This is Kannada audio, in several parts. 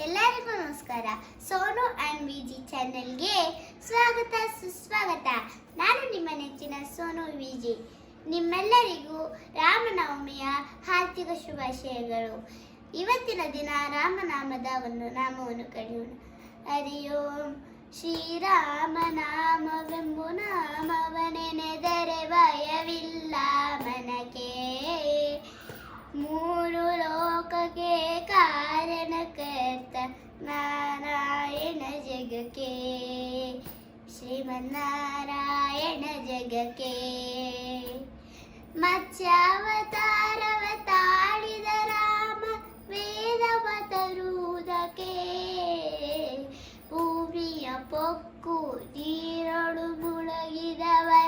ಎಲ್ಲರಿಗೂ ನಮಸ್ಕಾರ. ಸೋನು ಅಂಡ್ ವಿಜಿ ಚಾನೆಲ್ಗೆ ಸ್ವಾಗತ, ಸುಸ್ವಾಗತ. ನಾನು ನಿಮ್ಮ ನೆಚ್ಚಿನ ಸೋನು ವಿಜಿ. ನಿಮ್ಮೆಲ್ಲರಿಗೂ ರಾಮನವಮಿಯ ಹಾರ್ದಿಕ ಶುಭಾಶಯಗಳು. ಇವತ್ತಿನ ದಿನ ರಾಮನಾಮದ ಒಂದು ನಾಮವನ್ನು ಕರೆಯೋಣ. ಹರಿಯೋಂ ಶ್ರೀರಾಮ ನಾಮವೆಂಬು ಶ್ರೀಮನ್ನಾರಾಯಣ ಜಗಕ್ಕೆ. ಮತ್ಸ್ಯಾವತಾರವ ತಾಳಿದ ರಾಮ ವೇದವ ತರುವುದಕ್ಕೆ ಭೂಮಿಯ ಪೊಕ್ಕು ನೀರೊಳು ಮುಳುಗಿದವರ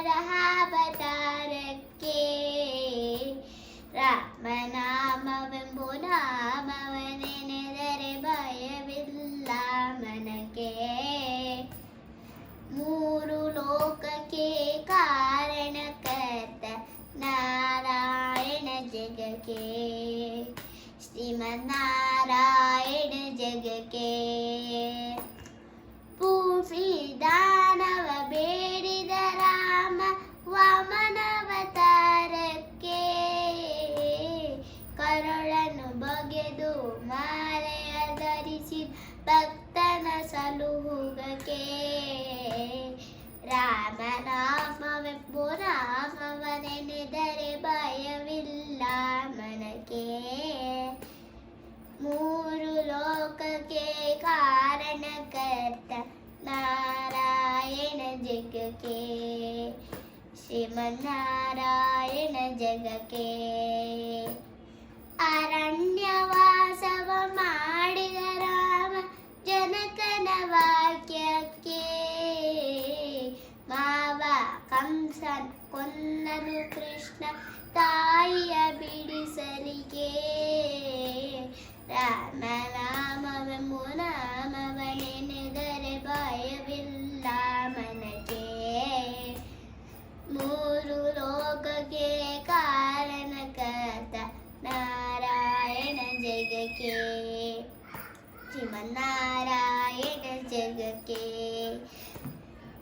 ಜಗಕ್ಕೆ, ಶ್ರೀಮನ್ನಾರಾಯಣ ಜಗಕ್ಕೆ. ಭೂಮಿ ದಾನವ ಬೇಡಿದ ರಾಮ ವಾಮನವತಾರಕ್ಕೆ. ಕರುಳನ್ನು ಬಗೆದು ಮಾಲೆಯ ಧರಿಸಿ ಭಕ್ತನ ಸಲುಹುಗಕ್ಕೆ ರಾಮನಾಮವೆಂಬು ಕಾರಣಕರ್ತ ನಾರಾಯಣ ಜಗಕ್ಕೆ ಶ್ರೀಮನ್ನಾರಾಯಣ ಜಗಕ್ಕೆ ಅರಣ್ಯವಾಸವ ಮಾಡಿದ ರಾಮ ಜನಕನ ವಾಕ್ಯಕ್ಕೆ ಮಾವ ಕಂಸನ್ ಕೊಂದನು ಕೃಷ್ಣ ತಾಯಿಯ ಶ್ರೀಮನ್ನಾರಾಯಣ ಜಗಕ್ಕೆ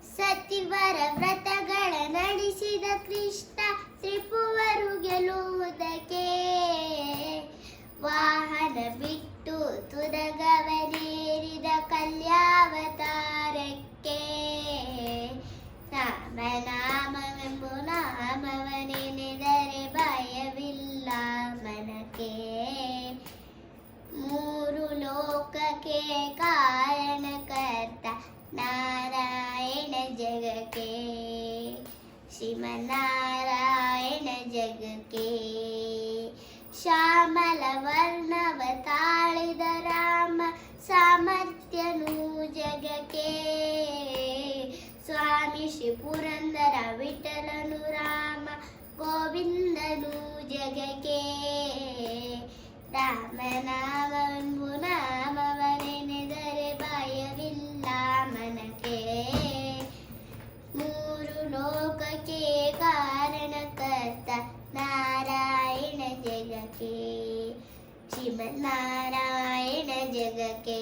ಸತಿವರ ವ್ರತಗಳ ನಡೆಸಿದ ಕೃಷ್ಣ ಲೋಕಕ್ಕೆ ಕಾರಣಕರ್ತ ನಾರಾಯಣ ಜಗಕ್ಕೆ. ಶ್ರೀಮನ್ನಾರಾಯಣ ಜಗಕ್ಕೆ. ಶ್ಯಾಮಲ ವರ್ಣವ ತಾಳಿದ ರಾಮ ಸಾಮರ್ಥ್ಯನು ಜಗಕ್ಕೆ. ಸ್ವಾಮಿ ಶ್ರೀ ಪುರಂದರ ವಿಠಲನು ರಾಮ ಗೋವಿಂದನು ಜಗಕ್ಕೆ. ರಾಮನಾಮವೆಂಬು ಲೋಕಕ್ಕೆ ಕಾರಣಕರ್ತ ನಾರಾಯಣ ಜಗಕ್ಕೆ ಶ್ರೀಮನ್ನಾರಾಯಣ ಜಗಕ್ಕೆ